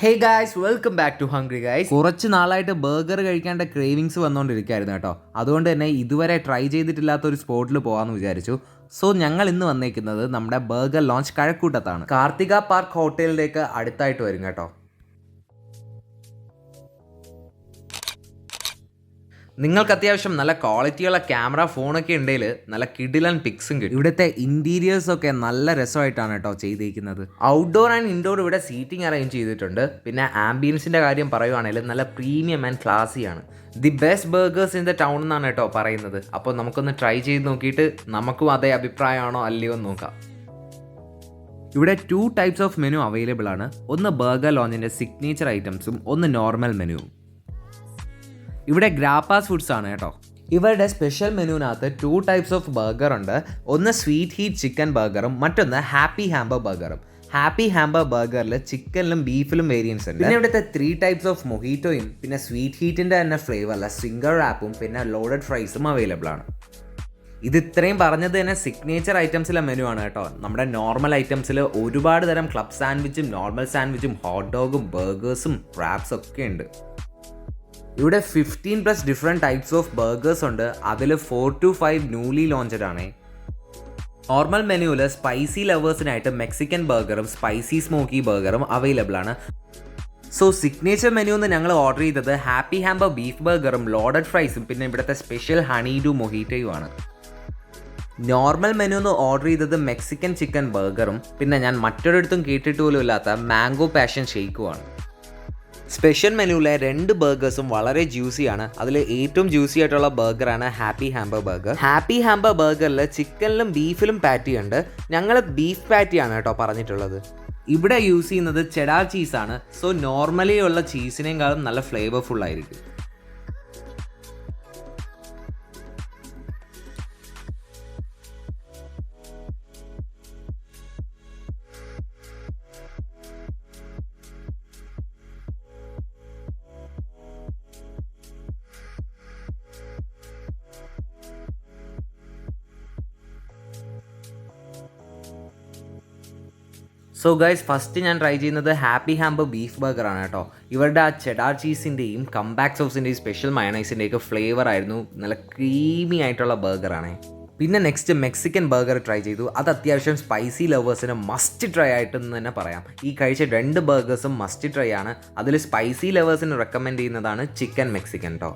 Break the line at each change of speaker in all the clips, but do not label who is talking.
Hey guys welcome back to hungry guys കുറച്ച് നാളായിട്ട് burger കഴിക്കാണ്ട് cravings വന്നുകൊണ്ടിരിക്കുകയായിരുന്നു കേട്ടോ. അതുകൊണ്ട് തന്നെ ഇതുവരെ ട്രൈ ചെയ്തിട്ടില്ലാത്ത ഒരു സ്പോട്ടിൽ പോകാമെന്ന് വിചാരിച്ചു. സോ ഞങ്ങൾ ഇന്ന് വന്നേക്കുന്നത് നമ്മുടെ ബർഗർ ലോഞ്ച് കഴക്കൂട്ടത്താണ്. കാർത്തിക പാർക്ക് ഹോട്ടലിലേക്ക് അടുത്തായിട്ട് വരും കേട്ടോ. നിങ്ങൾക്ക് അത്യാവശ്യം നല്ല ക്വാളിറ്റിയുള്ള ക്യാമറ ഫോണൊക്കെ ഉണ്ടെങ്കിൽ നല്ല കിഡിലൻ പിക്സും കിട്ടും. ഇവിടുത്തെ ഇന്റീരിയേഴ്സ് ഒക്കെ നല്ല രസമായിട്ടാണ് കേട്ടോ ചെയ്തിരിക്കുന്നത് ഔട്ട്ഡോർ ആൻഡ് ഇൻഡോർ ഇവിടെ സീറ്റിംഗ് അറേഞ്ച് ചെയ്തിട്ടുണ്ട്. പിന്നെ ആംബിയൻസിന്റെ കാര്യം പറയുവാണെങ്കിൽ നല്ല premium and ക്ലാസിയാണ് the best burgers in the town എന്നാണ് കേട്ടോ പറയുന്നത്. അപ്പോൾ നമുക്കൊന്ന് ട്രൈ ചെയ്ത് നോക്കിയിട്ട് നമുക്കും അതേ അഭിപ്രായമാണോ അല്ലയോ എന്ന് നോക്കാം. ഇവിടെ two types of menu available ആണ്. ഒന്ന് ബർഗർ ലോഞ്ചിന്റെ സിഗ്നേച്ചർ ഐറ്റംസും ഒന്ന് നോർമൽ മെനുവും ഇവിടെ ഗ്രാപ്പാസ് ഫുഡ്സ് ആണ് കേട്ടോ. ഇവരുടെ സ്പെഷ്യൽ മെനുവിനകത്ത് ടു ടൈപ്സ് ഓഫ് ബർഗർ ഉണ്ട്. ഒന്ന് സ്വീറ്റ് ഹീറ്റ് ചിക്കൻ ബർഗറും മറ്റൊന്ന് ഹാപ്പി ഹാമ്പർ ബർഗറും ഹാപ്പി ഹാമ്പർ ബർഗറിൽ ചിക്കനിലും ബീഫിലും വേരിയൻസ് ഉണ്ട്. പിന്നെ ഇവിടുത്തെ ത്രീ ടൈപ്സ് ഓഫ് മൊഹീറ്റോയും പിന്നെ സ്വീറ്റ് ഹീറ്റിന്റെ തന്നെ ഫ്ലേവറിലെ സിംഗർ റാപ്പും പിന്നെ ലോഡഡ് ഫ്രൈസും അവൈലബിൾ ആണ്. ഇത് ഇത്രയും പറഞ്ഞത് തന്നെ സിഗ്നേച്ചർ ഐറ്റംസിലെ മെനു ആണ് കേട്ടോ. നമ്മുടെ നോർമൽ ഐറ്റംസിൽ ഒരുപാട് തരം ക്ലബ് സാൻഡ്വിച്ചും നോർമൽ സാൻഡ്വിച്ചും ഹോട്ട് ഡോഗും ബർഗേഴ്സും റാപ്സും ഒക്കെ ഉണ്ട്. ഇവിടെ fifteen plus different types of burgers ഉണ്ട്. അതിൽ four two five newly launched ആണ്. നോർമൽ മെനുവിൽ സ്പൈസി ലവേഴ്സിനായിട്ട് മെക്സിക്കൻ ബർഗറും സ്പൈസി സ്മോക്കി ബർഗറും അവൈലബിൾ ആണ്. സോ സിഗ്നേച്ചർ മെനു എന്ന് ഞങ്ങൾ ഓർഡർ ചെയ്തത് ഹാപ്പി ഹാമ്പർ ബീഫ് ബർഗറും ലോഡഡ് ഫ്രൈസും പിന്നെ ഇവിടുത്തെ സ്പെഷ്യൽ ഹണി ഡു മൊഹീറ്റയും ആണ്. നോർമൽ മെനു എന്ന് ഓർഡർ ചെയ്തത് മെക്സിക്കൻ ചിക്കൻ ബർഗറും പിന്നെ ഞാൻ മറ്റൊരിടത്തും കേട്ടിട്ട് പോലും ഇല്ലാത്ത മാംഗോ പാഷൻ ഷെയ്ക്കുമാണ് സ്പെഷ്യൽ മെനുവിലെ രണ്ട് ബർഗേഴ്സും വളരെ ജ്യൂസിയാണ്. അതിൽ ഏറ്റവും ജ്യൂസി ആയിട്ടുള്ള ബർഗറാണ് happy hamper burger. Happy hamper ബർഗറിൽ ചിക്കനിലും ബീഫിലും പാറ്റി ഉണ്ട്. ഞങ്ങൾ ബീഫ് പാറ്റിയാണ് കേട്ടോ പറഞ്ഞിട്ടുള്ളത്. ഇവിടെ യൂസ് ചെയ്യുന്നത് ചെഡാർ ചീസാണ്. സോ നോർമലി ഉള്ള ചീസിനേക്കാളും നല്ല ഫ്ലേവർഫുൾ ആയിരിക്കും. സോ ഗൈസ് ഫസ്റ്റ് ഞാൻ ട്രൈ ചെയ്യുന്നത് ഹാപ്പി ഹാമ്പർ ബീഫ് ബർഗർ ആണ് കേട്ടോ. ഇവരുടെ ആ ചെഡാർ ചീസിന്റെയും കംബാക്ക് സോസിന്റെയും സ്പെഷ്യൽ മയണൈസിന്റെയൊക്കെ ഫ്ലേവർ ആയിരുന്നു. നല്ല ക്രീമി ആയിട്ടുള്ള ബർഗറാണ് പിന്നെ നെക്സ്റ്റ് മെക്സിക്കൻ ബർഗർ ട്രൈ ചെയ്തു. അത് അത്യാവശ്യം സ്പൈസി ലവേഴ്സിന് മസ്റ്റ് ട്രൈ ആയിട്ടെന്ന് തന്നെ പറയാം. ഈ കഴിച്ച രണ്ട് ബർഗേഴ്സും മസ്റ്റ് ട്രൈ ആണ്. അതിൽ സ്പൈസി ലവേഴ്സിന് റെക്കമെൻഡ് ചെയ്യുന്നതാണ് ചിക്കൻ മെക്സിക്കൻ കേട്ടോ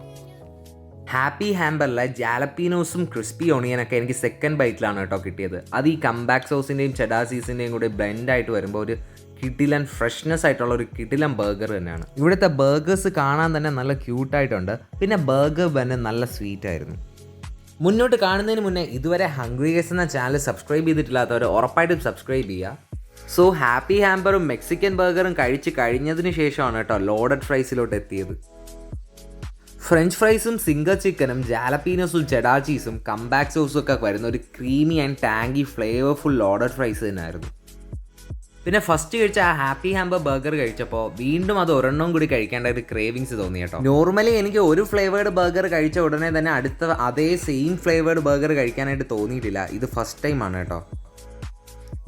ഹാപ്പി ഹാമ്പറിലെ ജാലപ്പീനോസും ക്രിസ്പി ഓണിയനൊക്കെ എനിക്ക് സെക്കൻഡ് ബൈറ്റിലാണ് കേട്ടോ കിട്ടിയത്. അത് ഈ കംബാക്ക് സോസിന്റെയും ചെഡാസീസിന്റെയും കൂടി ബ്ലെൻഡ് ആയിട്ട് വരുമ്പോൾ ഒരു കിടിലൻ ഫ്രഷ്നെസ് ആയിട്ടുള്ള ഒരു കിടിലൻ ബർഗർ തന്നെയാണ്. ഇവിടുത്തെ ബർഗേഴ്സ് കാണാൻ തന്നെ നല്ല ക്യൂട്ടായിട്ടുണ്ട് പിന്നെ ബർഗർ തന്നെ നല്ല സ്വീറ്റ് ആയിരുന്നു. മുന്നോട്ട് കാണുന്നതിന് മുന്നേ ഇതുവരെ ഹംഗ്രി ഗേസ് എന്ന ചാനൽ സബ്സ്ക്രൈബ് ചെയ്തിട്ടില്ലാത്തവർ ഉറപ്പായിട്ടും സബ്സ്ക്രൈബ് ചെയ്യുക. സോ ഹാപ്പി ഹാമ്പറും മെക്സിക്കൻ ബർഗറും കഴിച്ച് കഴിഞ്ഞതിന് ശേഷമാണ് കേട്ടോ ലോഡഡ് ഫ്രൈസിലോട്ട് എത്തിയത്. ഫ്രഞ്ച് ഫ്രൈസും സിംഗർ ചിക്കനും ജാലപ്പീനസും ചെഡാ ചീസും കംബാക്ക് സോസും ഒക്കെ വരുന്ന ഒരു creamy and tangy flavourful loaded fries തന്നെയായിരുന്നു. പിന്നെ ഫസ്റ്റ് കഴിച്ച ആ ഹാപ്പി ഹാമ്പർ ബർഗർ കഴിച്ചപ്പോൾ വീണ്ടും അത് ഒരെണ്ണം കൂടി കഴിക്കേണ്ട ഒരു ക്രേവിങ്സ് തോന്നി കേട്ടോ. നോർമലി എനിക്ക് ഒരു ഫ്ലേവേർഡ് ബർഗർ കഴിച്ച ഉടനെ തന്നെ അടുത്ത അതേ സെയിം ഫ്ലേവേർഡ് ബർഗർ കഴിക്കാനായിട്ട് തോന്നിയിട്ടില്ല. ഇത് ഫസ്റ്റ് ടൈം ആണ് കേട്ടോ.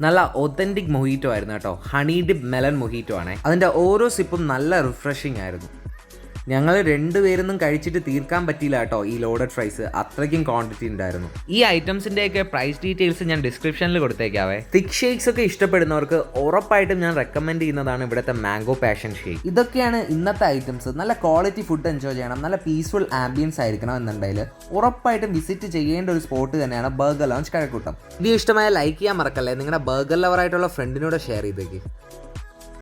നല്ല ഒത്തന്റിക് മൊഹീറ്റോ ആയിരുന്നു കേട്ടോ. ഹണി ഡിപ്പ് മെലൻ മൊഹീറ്റോ ആണ്. അതിന്റെ ഓരോ സിപ്പും നല്ല റിഫ്രഷിംഗ് ആയിരുന്നു. ഞങ്ങൾ രണ്ടുപേരൊന്നും കഴിച്ചിട്ട് തീർക്കാൻ പറ്റിയില്ല കേട്ടോ ഈ ലോഡഡ് ഫ്രൈസ് അത്രയ്ക്കും ക്വാണ്ടിറ്റി ഉണ്ടായിരുന്നു. ഈ ഐറ്റംസിന്റെയൊക്കെ പ്രൈസ് ഡീറ്റെയിൽസ് ഞാൻ ഡിസ്ക്രിപ്ഷനിൽ കൊടുത്തേക്കാവേ. തിക് ഷേക്സ് ഒക്കെ ഇഷ്ടപ്പെടുന്നവർക്ക് ഉറപ്പായിട്ടും ഞാൻ റെക്കമെൻഡ് ചെയ്യുന്നതാണ് ഇവിടുത്തെ മാംഗോ പാഷൻ ഷേക്ക് ഇതൊക്കെയാണ് ഇന്നത്തെ ഐറ്റംസ് നല്ല ക്വാളിറ്റി ഫുഡ് എൻജോയ് ചെയ്യണം. നല്ല പീസ്ഫുൾ ആംബിയൻസ് ആയിരിക്കണം എന്നുണ്ടെങ്കിൽ ഉറപ്പായിട്ടും വിസിറ്റ് ചെയ്യേണ്ട ഒരു സ്പോട്ട് തന്നെയാണ് ബർഗർ ലോഞ്ച് കഴക്കൂട്ടം. വീഡിയോ ഇഷ്ടമായ ലൈക്ക് ചെയ്യാൻ മറക്കല്ലേ? നിങ്ങളുടെ ബർഗർ ലവറായിട്ടുള്ള ഫ്രണ്ടിനോട് ഷെയർ ചെയ്തേക്ക്.